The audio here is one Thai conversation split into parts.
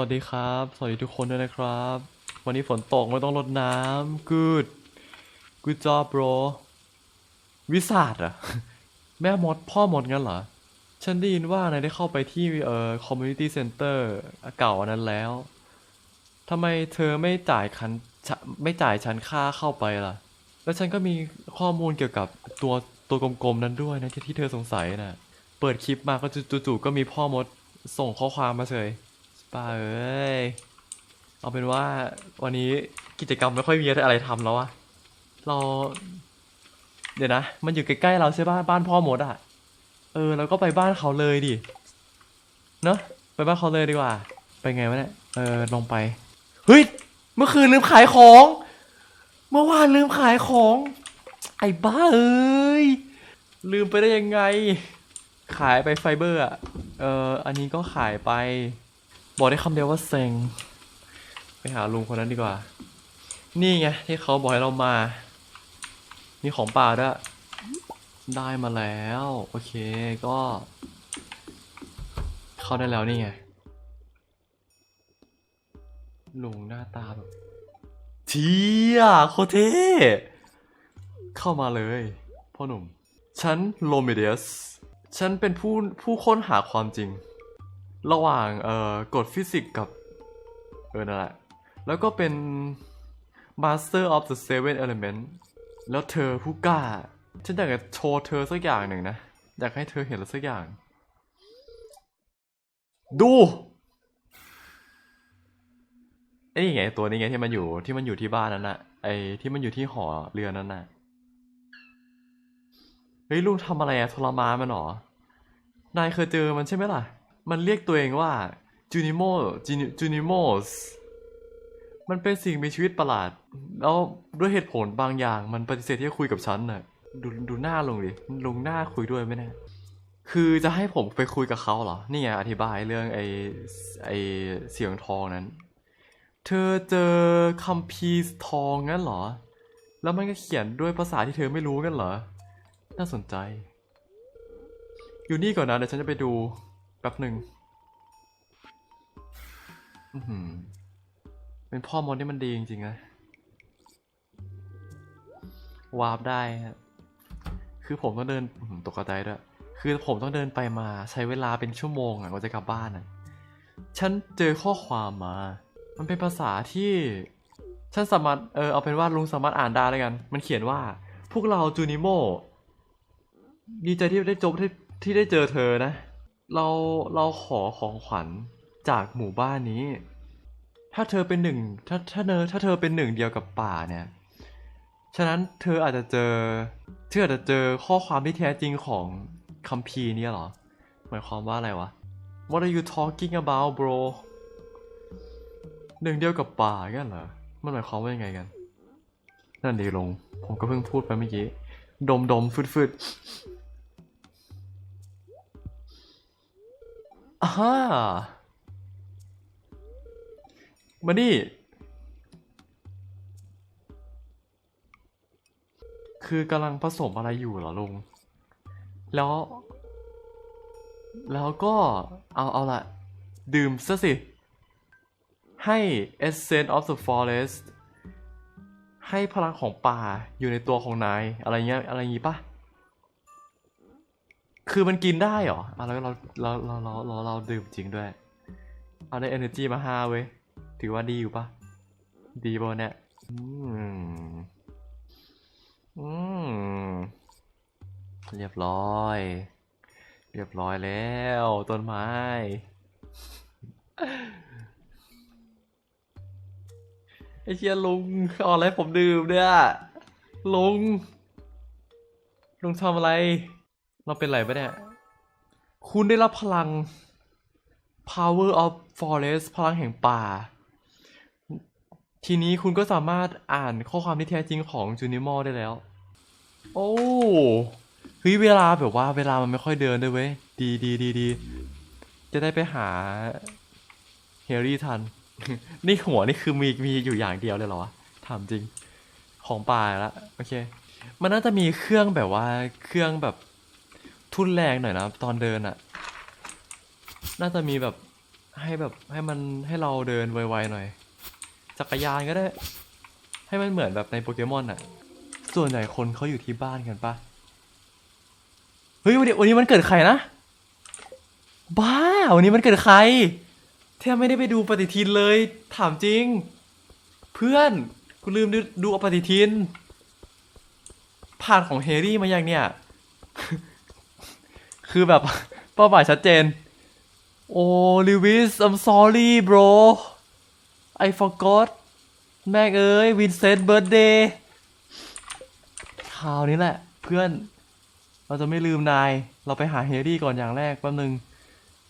วัสดีครับ สวัสดีทุกคนด้วยนะครับ วันนี้ฝนตกไม่ต้องรดน้ำ good good job bro วิสาดอะแม่มดพ่อมดงั้นเหรอ ฉันได้ยินว่านายได้เข้าไปที่เอ่อ community center เก่าอันนั้นแล้วทำไมเธอไม่จ่ายคันไม่จ่ายฉันค่าเข้าไปล่ะ แล้วฉันก็มีข้อมูลเกี่ยวกับตัวตัวกลมๆนั้นด้วยนะที่ที่เธอสงสัยน่ะ เปิดคลิปมาก็จู่ๆก็มีพ่อมดส่งข้อความมาเฉย ป้าเอ้ย เอาเป็นว่าวันนี้กิจกรรมไม่ค่อยมีอะไรทำแล้วอะเรา เดี๋ยวนะ มันอยู่ใกล้ๆเราใช่ป่ะบ้านพ่อหมดอะเออเราก็ไปบ้านเขาเลยดิ เนอะไปบ้านเขาเลยดีกว่า ไปไงวะเนี่ย เออลงไป เฮ้ย เมื่อคืนลืมขายของ เมื่อวานลืมขายของ ไอ้บ้าเอ้ย ลืมไปได้ยังไง ขายไปไฟเบอร์อะเอออันนี้ก็ขายไป บอกได้คำเดียวว่าเซ็ง ไปหาลุงคนนั้นดีกว่า นี่ไงที่เขาบอกให้เรามานี่ของป่าด้วย ได้มาแล้ว โอเคก็ เข้าได้แล้วนี่ไง ลุงหน้าตาแบบเที่ยโคเท่เข้ามาเลยพ่อหนุ่ม ฉันโลเมเดียส ฉันเป็นผู้ผู้ค้นหาความจริง ระหว่างเอ่อกฎฟิสิกส์กับเออนั่นแหละแล้วก็เป็น Master of the Seven Element แล้วเธอผู้กล้า ฉันอยากจะโชว์เธอสักอย่างหนึ่งนะ อยากให้เธอเห็นอะไรสักอย่าง ดูไอ้นี่ไงตัวนี้ไงที่มันอยู่ที่มันอยู่ที่บ้านนั้นน่ะไอ้ที่มันอยู่ที่หอเรือนั้นน่ะเฮ้ยลุงทำอะไรอะทรมานมันเหรอนายเคยเจอมันใช่ไหมล่ะ มันเรียกตัวเองว่าจูนิโมจูนิโมสมันเป็นสิ่งมีชีวิตประหลาด แล้วด้วยเหตุผลบางอย่างมันปฏิเสธที่จะคุยกับฉันน่ะดูดูหน้าลงดิลงหน้าคุยด้วยไหมเนี่ยคือจะให้ผมไปคุยกับเขาเหรอ นี่ไงอธิบายเรื่องไอไอเสียงทองนั้น เธอเจอคัมภีร์ทองงั้นเหรอ แล้วมันก็เขียนด้วยภาษาที่เธอไม่รู้กันเหรอ น่าสนใจ อยู่นี่ก่อนนะเดี๋ยวฉันจะไปดู ป๊บหนึ่งเป็นพ่อมดที่มันดีจริงๆนะ วาร์ปได้ฮะคือผมต้องเดินตกใจด้วย คือผมต้องเดินไปมาใช้เวลาเป็นชั่วโมงอะกว่าจะกลับบ้านอะ ฉันเจอข้อความมา มันเป็นภาษาที่ ฉันสามารถ เออเอาเป็นว่าลุงสามารถอ่านได้แล้วกัน มันเขียนว่า พวกเราจูนิโมดีใจที่ได้จบที่ที่ได้เจอเธอนะ เราเราขอของขวัญจากหมู่บ้านนี้ ถ้าเธอเป็นหนึ่งถ้าถ้าเนอถ้าเธอเป็นหนึ่งเดียวกับป่าเนี่ย ฉะนั้นเธออาจจะเจอ เธออาจจะเจอข้อความที่แท้จริงของคัมภีร์นี่เหรอ หมายความว่าอะไรวะ What are you talking about bro หนึ่งเดียวกับป่ากันเหรอ มันหมายความว่ายังไงกัน นั่นดีลง ผมก็เพิ่งพูดไปเมื่อกี้ ดมดมฟืดฟืด อ่าฮ่ามานี่ คือกำลังผสมอะไรอยู่เหรอลุง แล้ว แล้วก็เอาเอาละดื่มซะสิ ให้ Essence of the Forest ให้พลังของป่าอยู่ในตัวของนาย อะไรเงี้ยอะไรงี้ปะ คือมันกินได้เหรออะแล้วเราเราเราเราเราเราดื่มจริงด้วย เอาได้ energy มาห้าเว้ย ถือว่าดีอยู่ปะดีป่ะเนี่ย อืม อืม เรียบร้อย เรียบร้อยแล้วต้นไม้ ไอเชียลุงเอาอะไรให้ผมดื่มเนี่ย ลุง ลุงทำอะไร เราเป็นไรปะเนี่ย คุณได้รับพลัง power of forest พลังแห่งป่า ทีนี้คุณก็สามารถอ่านข้อความที่แท้จริงของจูนิมอลได้แล้ว โอ้เฮ้ยเวลาแบบว่าเวลามันไม่ค่อยเดินด้วยเว้ย ดีดีดีดี จะได้ไปหาเฮรี่ทัน นี่หัวนี่คือมีมีอยู่อย่างเดียวเลยเหรอวะถามจริง ของป่าละ โอเค มันน่าจะมีเครื่องแบบว่าเครื่องแบบ ทุนแรงหน่อยนะตอนเดินอะน่าจะมีแบบให้แบบให้มันให้เราเดินไวๆหน่อย จักรยานก็ได้ ให้มันเหมือนแบบในโปเกมอนอะส่วนใหญ่คนเขาอยู่ที่บ้านกันปะเฮ้ยวันนี้วันนี้มันเกิดใครนะ บ้า วันนี้มันเกิดใครแทบไม่ได้ไปดูปฏิทินเลยถามจริง เพื่อนกูลืมดูดูปฏิทิน ผ่านของเฮรี่มายังเนี่ย คือแบบ เป้าหมายชัดเจน โอ้ลิวิส I'm sorry bro I forgot แม่งเอ้ยวินเซนต์เบิร์ดเดย์คราวนี้แหละ เพื่อน เราจะไม่ลืมนาย เราไปหาเฮรี่ก่อนอย่างแรกแป๊บนึง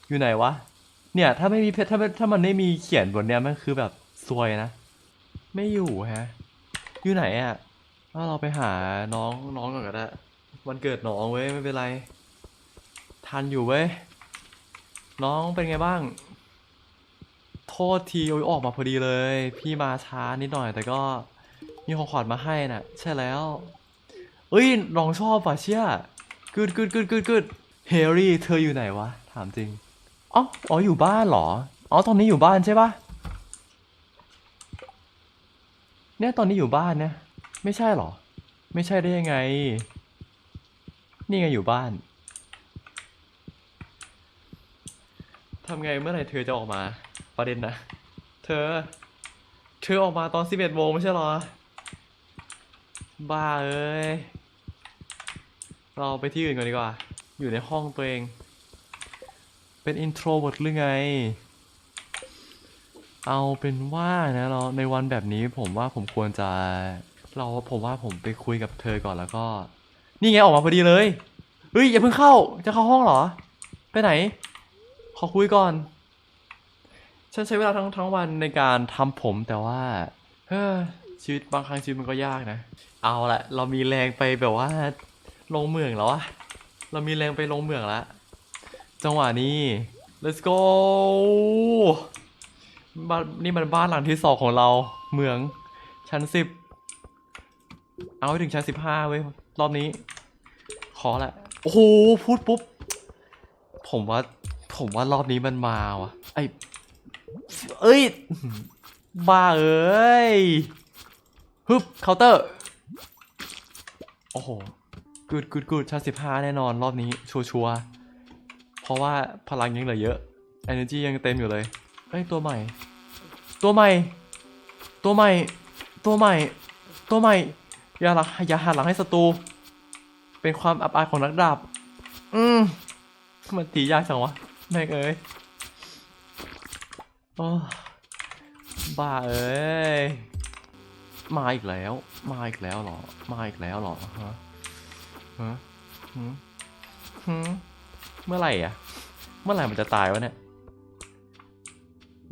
อยู่ไหนวะ เนี่ย ถ้าไม่มีเพชรถ้าถ้ามันไม่มีเขียนบนเนี้ยมันคือแบบซวยนะ ไม่อยู่ฮะ อยู่ไหนอะ่ะเราไปหาน้องน้องก่อนก็ได้วันเกิดน้องเว้ยไม่เป็นไร ทันอยู่เว้ย น้องเป็นไงบ้าง โทษทีโอ้ยออกมาพอดีเลย พี่มาช้านิดหน่อย แต่ก็มีของขวัญมาให้น่ะ ใช่แล้วเอ้ยน้องชอบป่ะเชี่ยกึดกึดกึดกึดกึดเฮรี่ เธออยู่ไหนวะ ถามจริงอ๋ออ๋ออยู่บ้านเหรออ๋อตอนนี้อยู่บ้านใช่ปะเนี่ยตอนนี้อยู่บ้านเนี่ยไม่ใช่เหรอ ไม่ใช่ได้ยังไง นี่ไงอยู่บ้าน ทำไงเมื่อไหร่เธอจะออกมา ประเด็นนะ เธอ เธอออกมาตอนสิบเอ็ดโมงไม่ใช่หรอ บ้าเอ้ย เราไปที่อื่นก่อนดีกว่า อยู่ในห้องตัวเอง เป็นอินโทรเวิร์ดหรือไง เอาเป็นว่านะเราในวันแบบนี้ผมว่าผมควรจะ เราผมว่าผมไปคุยกับเธอก่อนแล้วก็ นี่ไงออกมาพอดีเลย เฮ้ยอย่าเพิ่งเข้า จะเข้าห้องเหรอ ไปไหน ขอคุยก่อน ฉันใช้เวลาทั้งทั้งวันในการทำผมแต่ว่า เฮ้อชีวิตบางครั้งชีวิตมันก็ยากนะ เอาละเรามีแรงไปแบบว่า ลงเมืองแล้วอะเรามีแรงไปลงเมืองแล้วจังหวะนี้ let's go บ้านนี่มันบ้านหลังที่สองของเราเมือง ชั้นสิบเอาให้ถึงชั้นสิบห้าเว้ยรอบนี้ ขอแหละ โอ้โหพูดปุ๊บ ผมว่า ผมว่ารอบนี้มันมาว่ะไอเอ้ย บ้าเอ้ยฮึบเคาน์เตอร์ โอ้โหกูดกูดกูดชั้นสิบห้าแน่นอนรอบนี้ ชัวชัวร์ๆเพราะว่าพลังยังเหลือเยอะ energy ยังเต็มอยู่เลยเอ้ยตัวใหม่ ตัวใหม่ ตัวใหม่ ตัวใหม่ ตัวใหม่ อย่าหลังอย่าหันหลังให้ศัตรู เป็นความอับอายของนักดาบ อืมมันตียากจังวะ แม่งเอ้ยโอ้บ้าเอ้ย มาอีกแล้ว มาอีกแล้วหรอ มาอีกแล้วหรอฮะฮะหืมหืมเมื่อไหร่อะ เมื่อไหร่มันจะตายวะเนี่ย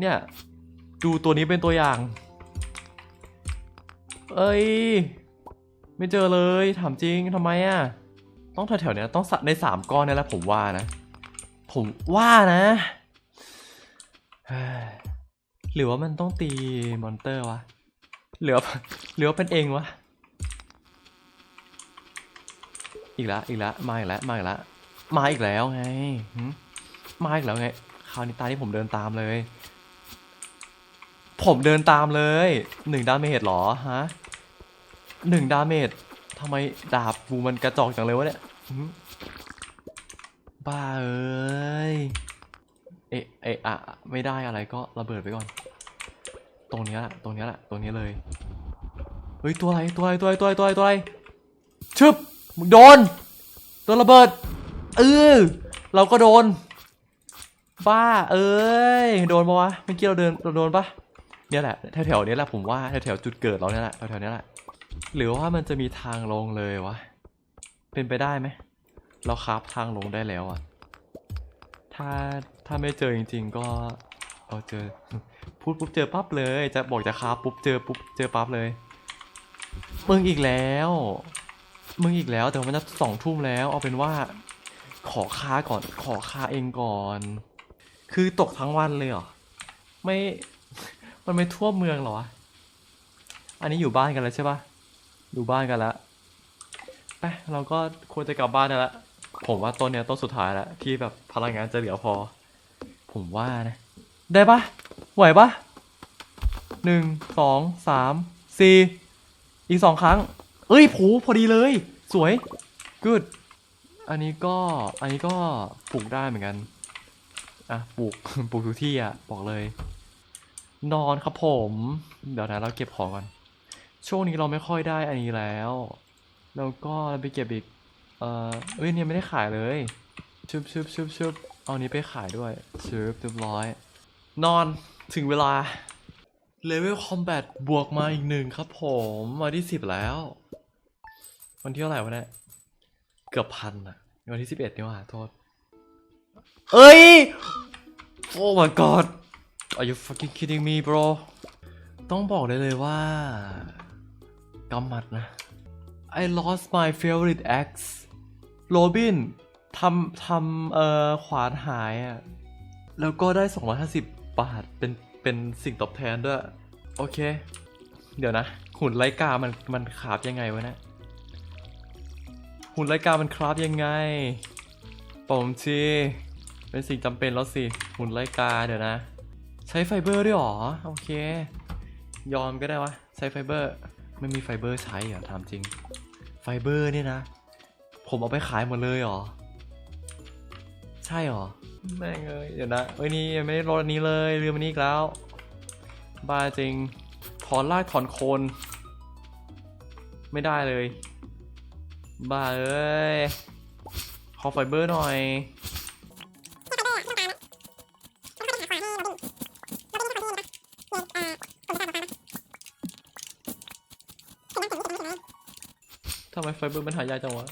เนี่ย ดูตัวนี้เป็นตัวอย่าง เอ้ย ไม่เจอเลย ถามจริงทำไมอะ ต้องแถวๆเนี้ยต้องสะในสามก้อนนี่แหละผมว่านะ ผมว่านะ หรือว่ามันต้องตีมอนเตอร์วะหรือหรือว่าเป็นเองวะ อีกแล้วอีกแล้วมาอีกแล้วมาอีกแล้วมาอีกแล้วไงมาอีกแล้วไงคราวนี้ตาที่ผมเดินตามเลย ผมเดินตามเลยหนึ่งดาเมจหรอฮะหนึ่งดาเมจทำไมดาบกูมันกระจอกจังเลยวะเนี่ย บ้าเอ้ย เอะเอะอะไม่ได้อะไรก็ระเบิดไปก่อน ตรงนี้แหละ ตรงนี้แหละ ตรงนี้เลย เฮ้ยตัวอะไรตัวอะไรตัวอะไรตัวอะไรตัวอะไรตัวอะไรชึบมึงโดนโดนระเบิด เออ เราก็โดน บ้า เอ้ย โดนปะวะ เมื่อกี้เราเดินเราโดนปะเนี่ยแหละ แถวๆเนี้ยแหละผมว่า แถวๆจุดเกิดเราเนี่ยแหละ แถวๆเนี้ยแหละ หรือว่ามันจะมีทางลงเลยวะ เป็นไปได้ไหม เราคราฟทางลงได้แล้วอะถ้าถ้าไม่เจอจริง ๆ ก็เราเจอ พูดปุ๊บเจอปั๊บเลย จะบอกจะคราฟปุ๊บเจอปุ๊บเจอปั๊บเลย มึงอีกแล้ว มึงอีกแล้วแต่วันจะสองทุ่มแล้ว เอาเป็นว่า ขอค้าก่อน ขอค้าเองก่อน คือตกทั้งวันเลยเหรอ ไม่ มันไม่ทั่วเมืองเหรอวะอันนี้อยู่บ้านกันแล้วใช่ปะอยู่บ้านกันแล้วไปเราก็ควรจะกลับบ้านแล้ว ผมว่าต้นเนี้ยต้นสุดท้ายแล้วที่แบบพลังงานจะเหลือพอ ผมว่านะ ได้ปะไหวปะหนึ่งสองสามสี่อีกสองครั้ง เอ้ยผูพอดีเลย สวย good อันนี้ก็อันนี้ก็ปลูกได้เหมือนกัน อะปลูกปลูกทุกที่อะบอกเลย นอนครับผม เดี๋ยวนะเราเก็บของก่อน ช่วงนี้เราไม่ค่อยได้อันนี้แล้ว แล้วก็เราไปเก็บอีก อ่อเอ้ยเนี่ยไม่ได้ขายเลยชุบชุบชุบชุบเอานี้ไปขายด้วยชุบเรียบร้อย นอนถึงเวลาเลเวลคอมแบทบวกมาอีกหนึ่งครับผมมาที่สิบแล้ว วันที่เท่าไหร่วะเนี่ยเกือบพันอะวันที่สิบเอ็ดนี่ว่าโทษ เอ้ย โอ้ my god are you fucking kidding me bro ต้องบอกได้เลยว่ากำมัดนะ I lost my favorite axe โรบินทำทำเอ่อขวานหายอะ แล้วก็ได้ 250 บาท เป็น เป็นสิ่งตอบแทนด้วย โอเค เดี๋ยวนะ หุ่นไลกา มัน มันคราบยังไงวะเนะหุ่นไลกา มันคราฟยังไงผมทีเป็นสิ่งจำเป็นแล้วสิ หุ่นไลกา เดี๋ยวนะ ใช้ไฟเบอร์ด้วยหรอ โอเค ยอมก็ได้วะ ใช้ไฟเบอร์ ไม่มีไฟเบอร์ใช้เหรอถามจริง ไฟเบอร์เนี่ยนะ ผมเอาไปขายหมดเลยเหรอ ใช่เหรอ แม่งเอ้ยเดี๋ยวนะเอ้ยนี่ยังไม่ได้รถอันนี้เลยลือมันนี้อีกแล้ว บ้าจริง ถอนรากถอนโคน ไม่ได้เลย บ้าเอ้ย ขอไฟเบอร์หน่อยทำไมไฟเบอร์มันหายากจังวะ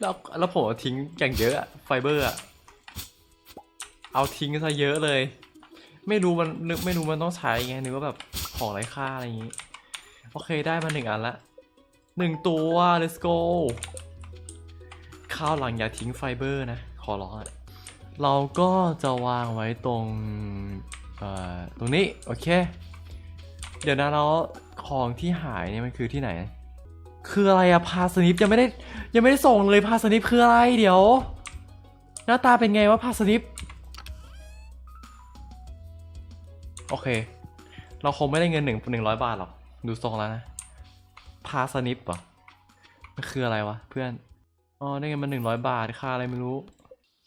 แล้วแล้วผมทิ้งอย่างเยอะอะไฟเบอร์อะเอาทิ้งซะเยอะเลย ไม่รู้มันนึกไม่รู้มันต้องใช้ไงนึกว่าแบบของไร้ค่าอะไรอย่างงี้ โอเคได้มาหนึ่งอันละหนึ่งตัว let's go ข้าวหลังอย่าทิ้งไฟเบอร์นะ ขอร้องอะเราก็จะวางไว้ตรงเอ่อตรงนี้ โอเค เดี๋ยวนะแล้วของที่หายเนี่ยมันคือที่ไหน คืออะไรอะพาสนิปยังไม่ได้ยังไม่ได้ส่งเลยพาสนิปคืออะไรเดี๋ยว หน้าตาเป็นไงวะพาสนิปโอเค เราคงไม่ได้เงินหนึ่งหนึ่งร้อยบาทหรอก ดูทรงแล้วนะพาสนิปเหรอมันคืออะไรวะเพื่อนอ๋อได้เงินมาหนึ่งร้อยบาทค่าอะไรไม่รู้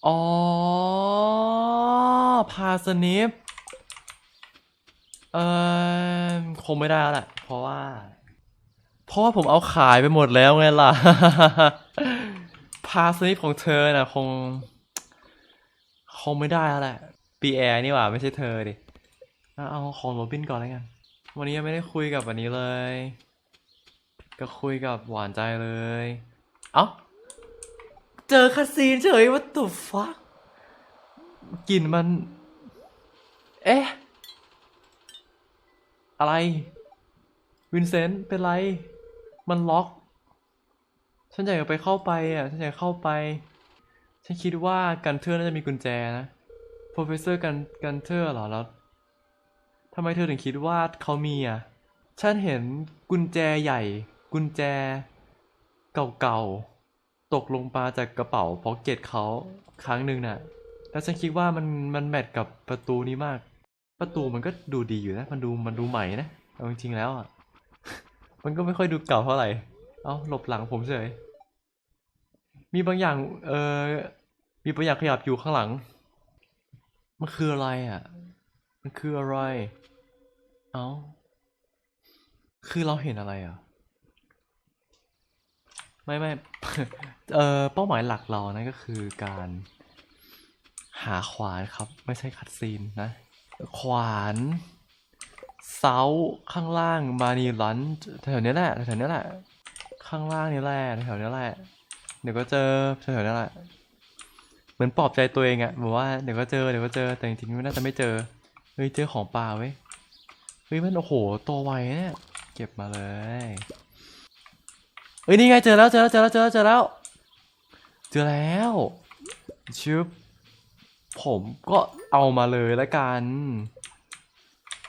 อ๋อพาสนิปเออคงไม่ได้แล้วแหละเพราะว่า เพราะว่าผมเอาขายไปหมดแล้วไงล่ะ พาสนิปของเธอน่ะ คง คงไม่ได้แล้วแหละปีแอร์นี่หว่า ไม่ใช่เธอดิเอาเอาของโรบินก่อนแล้วกัน วันนี้ยังไม่ได้คุยกับวันนี้เลย ก็คุยกับหวานใจเลย เอ้า เจอคาซีนเฉยว่าตุฟักกลิ่นมัน เอ๊ะ อะไร วินเซนต์เป็นไร มันล็อก ฉันอยากจะไปเข้าไปอะ ฉันอยากเข้าไป ฉันคิดว่ากันเทอร์น่าจะมีกุญแจนะโปรเฟสเซอร์กันกันเทอร์เหรอแล้วทำไมเธอถึงคิดว่าเขามีอะ ฉันเห็นกุญแจใหญ่ กุญแจ เก่าๆ ตกลงมาจากกระเป๋าพ็อกเก็ตเขาครั้งหนึ่งน่ะ แล้วฉันคิดว่ามันมันแมทกับประตูนี้มาก ประตูมันก็ดูดีอยู่นะ มันดูมันดูใหม่นะ เอาจริงๆแล้วอะ มันก็ไม่ค่อยดูเก่าเท่าไหร่ เอ้าหลบหลังผมเฉย มีบางอย่าง เออมีบางอย่างขยับอยู่ข้างหลัง มันคืออะไรอะ มันคืออะไร เอ้า คือเราเห็นอะไรอะ ไม่ไม่เออเป้าหมายหลักเรานะก็คือการหาขวานครับ ไม่ใช่คัดซีนนะ ขวาน เซาข้างล่างมานีลันแถวๆนี้แหละแถวๆนี้แหละ ข้างล่างนี่แหละแถวๆนี้แหละ เดี๋ยวก็เจอแถวๆนี้แหละ เหมือนปลอบใจตัวเองอะบอกว่าเดี๋ยวก็เจอเดี๋ยวก็เจอแต่จริงๆไม่น่าจะไม่เจอ เฮ้ยเจอของป่าเว้ย เฮ้ยมันโอ้โหตัวไวเนี่ยเก็บมาเลยเฮ้ยนี่ไงเจอแล้วเจอแล้วเจอแล้วเจอแล้วเจอแล้วเจอแล้วชึบผมก็เอามาเลยละกัน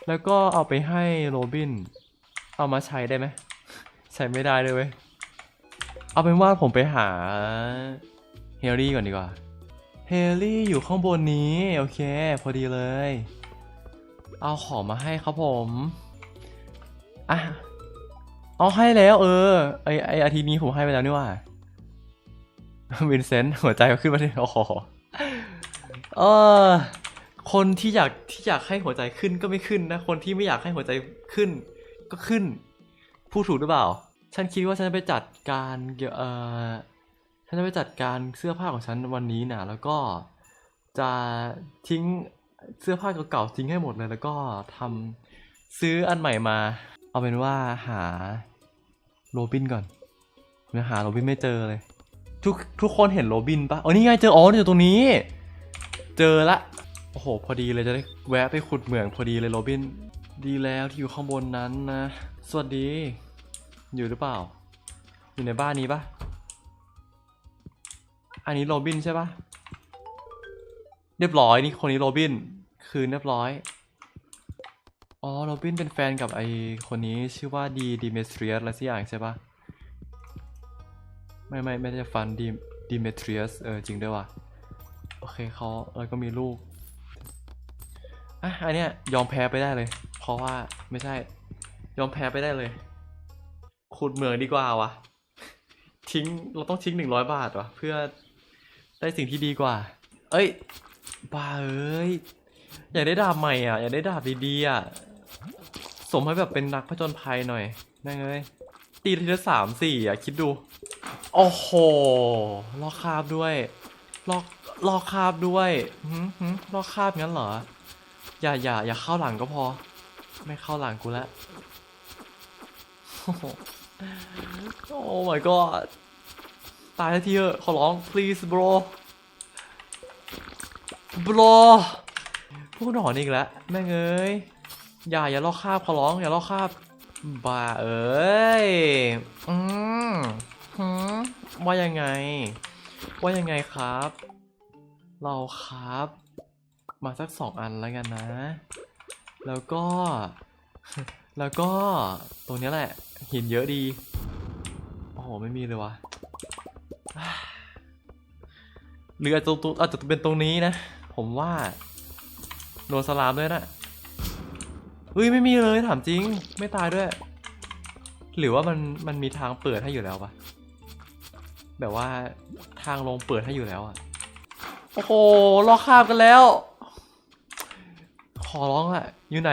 แล้วก็เอาไปให้โรบิน เอามาใช้ได้ไหม ใช้ไม่ได้เลยเว้ย เอาเป็นว่าผมไปหาเฮลลี่ก่อนดีกว่า เฮลลี่อยู่ข้างบนนี้ โอเค พอดีเลย เอาของมาให้ครับผม อะ เอาให้แล้วเออ ไอไออาทิตย์นี้ผมให้ไปแล้วนี่ว่าวินเซนต์หัวใจก็ขึ้นมาที่โอ้โหเออ คนที่อยากที่อยากให้หัวใจขึ้นก็ไม่ขึ้นนะ คนที่ไม่อยากให้หัวใจขึ้น ก็ขึ้นพูดถูกหรือเปล่า ฉันคิดว่าฉันจะไปจัดการเกี่ออฉันจะไปจัดการเสื้อผ้าของฉันวันนี้นะแล้วก็จะทิ้งเสื้อผ้าเก่าๆทิ้งให้หมดเลย แล้วก็ทำซื้ออันใหม่มา เอาเป็นว่าหาโรบินก่อนยังหาโรบินไม่เจอเลย ทุกทุกคนเห็นโรบินปะอ๋อนี่ไงเจออ๋ออยู่ตรงนี้ เจอละ โอ้โห พอดีเลยจะได้แวะไปขุดเหมืองพอดีเลยโรบิน ดีแล้วที่อยู่ข้างบนนั้นนะ สวัสดี อยู่หรือเปล่า อยู่ในบ้านนี้ปะอันนี้โรบินใช่ปะเรียบร้อยนี่คนนี้โรบิน คืนเรียบร้อย อ๋อโรบินเป็นแฟนกับไอคนนี้ชื่อว่าดีดิเมทรียสอะไรสักอย่างใช่ปะไม่ไม่ไม่ได้ฟันดีดิเมทรียสเออจริงด้วยว่ะ โอเคเขาเออก็มีลูก อะอันเนี้ยยอมแพ้ไปได้เลย เพราะว่าไม่ใช่ ยอมแพ้ไปได้เลย ขุดเหมืองดีกว่าวะทิ้งเราต้องทิ้งหนึ่งร้อยบาทวะเพื่อได้สิ่งที่ดีกว่า เอ้ยบ้าเอ้ยอยากได้ดาบใหม่อะอยากได้ดาบดีๆอะสมให้แบบเป็นนักผจญภัยหน่อยแม่งเอ้ยตีทีละสามสี่อะคิดดู โอ้โหลอกคาบด้วยลอกลอกคาบด้วยหืมหืมลอกคาบงั้นเหรอ อย่าอย่าอย่าเข้าหลังก็พอ ไม่เข้าหลังกูแล้วโอ้โหโอ้ my god ตายทีเถอะขอร้อง please bro bro พวกหนอนอีกแล้วแม่งเอ้ยอย่าอย่าลอกคาบขอร้องอย่าลอกคาบบ้าเอ้ยอืมหืมว่ายังไง ว่ายังไงครับ เราครับ มาสักสองอันแล้วกันนะ แล้วก็ แล้วก็ตรงนี้แหละ หินเยอะดี โอ้โห ไม่มีเลยวะหรืออาจจะตรงอาจจะเป็นตรงนี้นะ ผมว่าโดนสลามด้วยนะเฮ้ย ไม่มีเลยถามจริง ไม่ตายด้วย หรือว่ามันมันมีทางเปิดให้อยู่แล้วปะแบบว่าทางลงเปิดให้อยู่แล้วอะโอ้โหลอกคาบกันแล้ว อร้องอะอยู่ไหน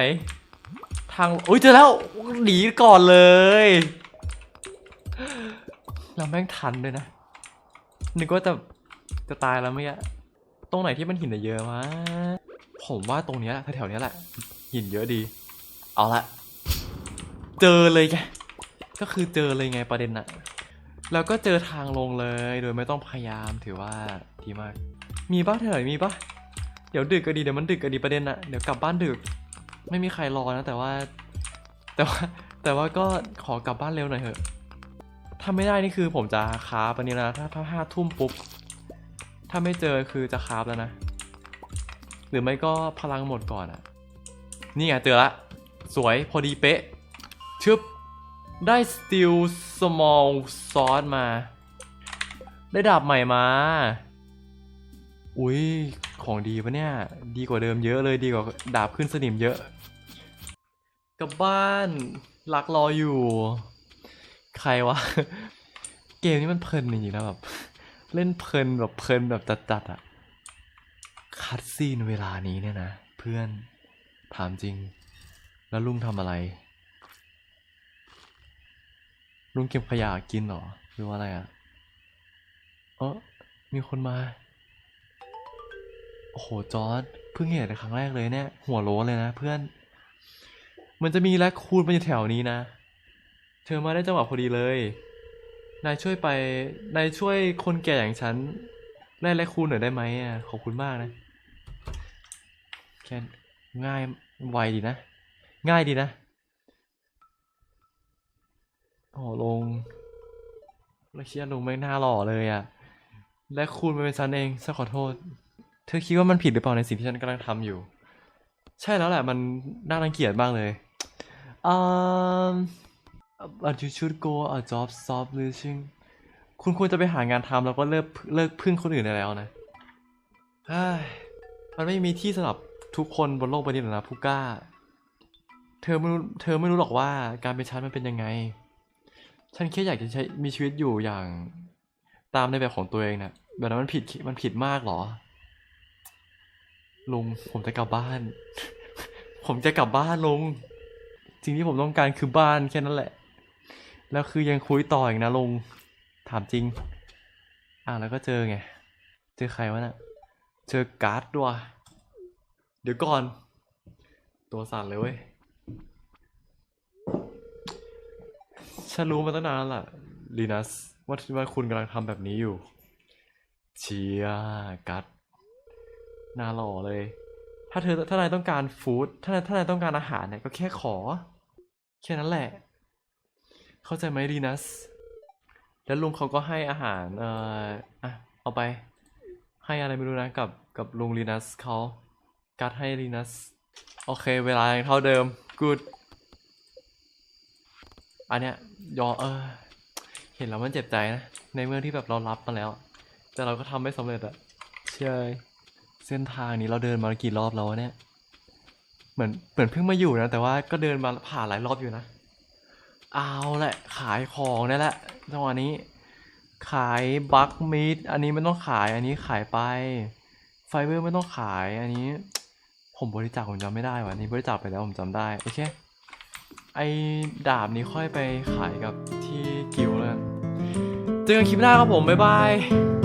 ทางอุ้ยเจอแล้วหนีก่อนเลยเราแม่งทันด้วยนะนึกว่าจะจะตายแล้วเมื่อกี้ตรงไหนที่มันหินเยอะมะผมว่าตรงนี้ยแถวๆเนี้ยแหละ หินเยอะดี เอาละเจอเลยไงก็คือเจอเลยไงประเด็นน่ะแล้วก็เจอทางลงเลยโดยไม่ต้องพยายามถือว่าดีมาก มีปะแถวไหนมีปะ เดี๋ยวดึกก็ดีเดี๋ยวมันดึกก็ดีประเด็นนะเดี๋ยวกลับบ้านดึก ไม่มีใครรอนะ แต่ว่า แต่ว่าแต่ว่าก็ขอกลับบ้านเร็วหน่อยเถอะถ้าไม่ได้นี่คือผมจะคาบอันนี้แล้วนะถ้าถ้าห้าทุ่มปุ๊บถ้าไม่เจอคือจะคาบแล้วนะ หรือไม่ก็พลังหมดก่อนอะนี่ไงเจอละสวยพอดีเป๊ะชึบได้ steel small sword มา ได้ดาบใหม่มา อุ้ยของดีปะเนี่ย ดีกว่าเดิมเยอะเลยดีกว่าดาบขึ้นสนิมเยอะกลับบ้านรักรออยู่ ใครวะ เกมนี้มันเพลินจริงๆนะแบบเล่นเพลินแบบเพลินแบบจัดๆอะคัดซีนเวลานี้เนี่ยนะ เพื่อนถามจริง แล้วลุงทำอะไร ลุงเก็บขยะกินหรอ หรือว่าอะไรอะเออมีคนมา โอ้โหจอร์ดเพิ่งเห็นครั้งแรกเลยเนี่ย หัวโล้เลยนะเพื่อน มันจะมีแรคคูนมาอยู่แถวนี้นะ เธอมาได้จังหวะพอดีเลย นายช่วยไป นายช่วยคนแก่อย่างฉันไล่แรคคูนหน่อยได้ไหมอะขอบคุณมากนะแค่ง่ายไวดีนะ ง่ายดีนะโอ้ลงแล้วเชียลงไม่น่าหล่อเลยอะและคุณมันเป็นฉันเองฉันขอโทษ เธอคิดว่ามันผิดหรือเปล่าในสิ่งที่ฉันกำลังทำอยู่ ใช่แล้วแหละมันน่ารังเกียจมากเลยอืม but you should go a job stop หรือชิงคุณควรจะไปหางานทำแล้วก็เลิกเลิกพึ่งคนอื่นได้แล้วนะเฮ้ยมันไม่มีที่สำหรับทุกคนบนโลกใบนี้หรอกนะผู้กล้า เธอไม่รู้เธอไม่รู้หรอกว่าการเป็นฉันมันเป็นยังไง ฉันแค่อยากจะใช้มีชีวิตอยู่อย่างตามในแบบของตัวเองนะแบบนั้นมันผิดมันผิดมากเหรอ ลุงผมจะกลับบ้าน ผมจะกลับบ้านลุงสิ่งที่ผมต้องการคือบ้านแค่นั้นแหละ แล้วคือยังคุยต่ออีกนะลุงถามจริง อะแล้วก็เจอไง เจอใครวะน่ะเจอการ์ดด้วยเดี๋ยวก่อน ตัวสั่นเลยเว้ยฉันรู้มาตั้งนานล่ะลีนัสว่าว่าคุณกำลังทำแบบนี้อยู่ เชียกัด น่าหล่อเลย ถ้าเธอถ้านายต้องการฟู้ดถ้านายถ้านายต้องการอาหารเนี่ยก็แค่ขอ แค่นั้นแหละ เข้าใจไหมลีนัส แล้วลุงเขาก็ให้อาหารเอ่ออะเอาไป ให้อะไรไม่รู้นะกับกับลุงลีนัสเขากัดให้ลีนัสโอเค เวลายังเท่าเดิม good อันเนี้ยยอเออ เห็นแล้วมันเจ็บใจนะ ในเมื่อที่แบบเรารับมาแล้ว แต่เราก็ทำไม่สำเร็จอะใช่ เส้นทางนี้เราเดินมากี่รอบแล้วเนี่ย เหมือนเหมือนเพิ่งมาอยู่นะ แต่ว่าก็เดินมาผ่านหลายรอบอยู่นะ เอาแหละ ขายของได้แหละจังหวะนี้ ขายบัคมิดอันนี้ไม่ต้องขาย อันนี้ขายไป ไฟเบอร์ไม่ต้องขาย อันนี้ ผมบริจาคผมจำไม่ได้ว่ะนนี้บริจาคไปแล้วผมจำได้ โอเค ไอ้ดาบนี้ค่อยไปขายกับที่กิลด์แล้วกันเจอกันคลิปหน้าครับผม บ๊ายบาย